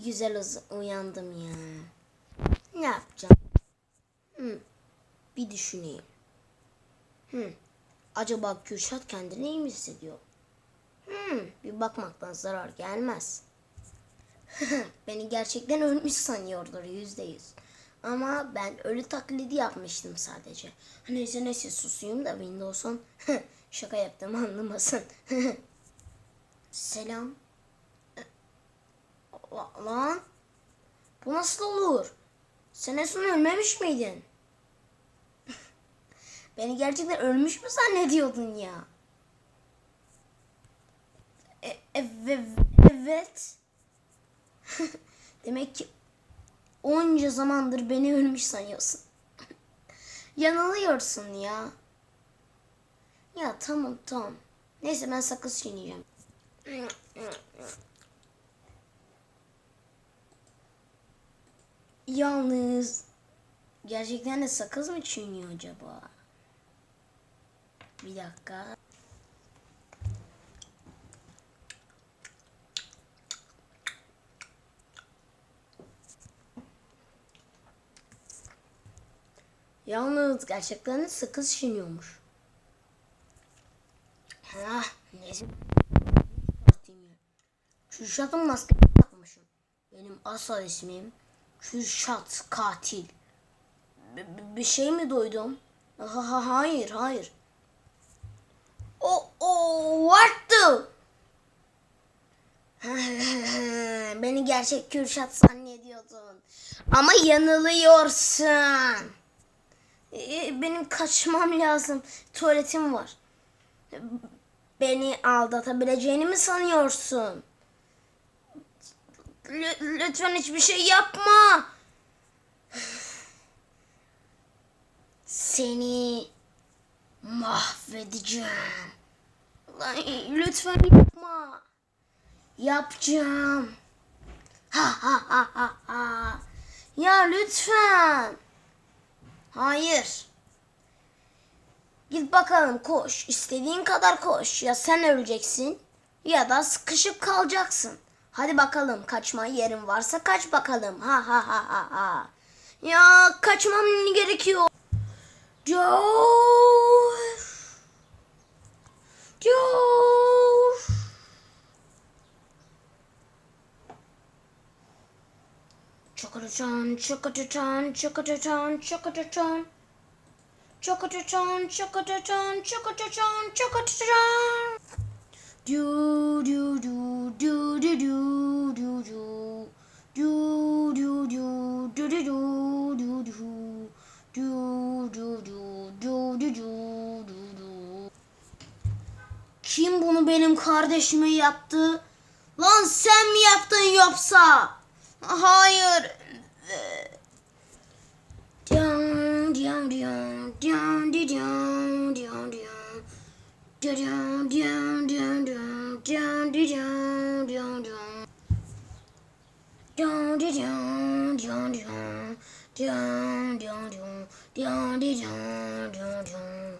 İyi güzel uyandım ya. Ne yapacağım? Hı. Bir düşüneyim. Hı. Acaba Kürşat kendini iyi mi hissediyor? Hmm, bir bakmaktan zarar gelmez. Beni gerçekten ölmüş sanıyordur yüzde yüz. Ama ben ölü taklidi yapmıştım sadece. Neyse neyse susayım da Windows'un şaka yaptım anlamasın. Selam. La- Lan bu nasıl olur? Sen en son ölmemiş miydin? Beni gerçekten ölmüş mü zannediyordun ya? E, eve- evet. Demek ki onca zamandır beni ölmüş sanıyorsun. Yanılıyorsun ya. Ya tamam tamam. Neyse ben sakız çiğneyeceğim. Yalnız gerçekten de sakız mı çiğniyor acaba? Bir dakika. Yalnız gerçekten de sakız çiğniyormuş. Ha, neyse. Kürşat'ın maskesini takmışım. Benim asal ismim Kürşat Katil. B- bir şey mi duydum? Ha, ha, hayır, hayır. O, o, the? Beni gerçek Kürşat zannediyordun. Ama yanılıyorsun. Ee, Benim kaçmam lazım. Tuvaletim var. Beni aldatabileceğini mi sanıyorsun? Lü- lütfen hiçbir şey yapma. Seni mahvedeceğim. Lütfen yapma. Yapacağım. Ha ha ha ha ha. Ya lütfen. Hayır. Git bakalım koş. İstediğin kadar koş. Ya sen öleceksin ya da sıkışıp kalacaksın. Hadi bakalım kaçma yerin varsa kaç bakalım. Ha ha ha ha ha. Ya kaçmam gerekiyor. Coş. Coş. Çakatacan, çakatacan, çakatacan, çakatacan. Çakatacan, çakatacan, çakatacan, çakatacan. Du Kim bunu benim kardeşime yaptı? Lan sen mi yaptın yoksa? Hayır. Diyan diyan diyan diyan diyan diyan diyan. Diyan diyan diyan diyan diyan diyan diyan diyan. Diyan diyan diyan diyan. Diyan diyan diyan. Diyan diyan diyan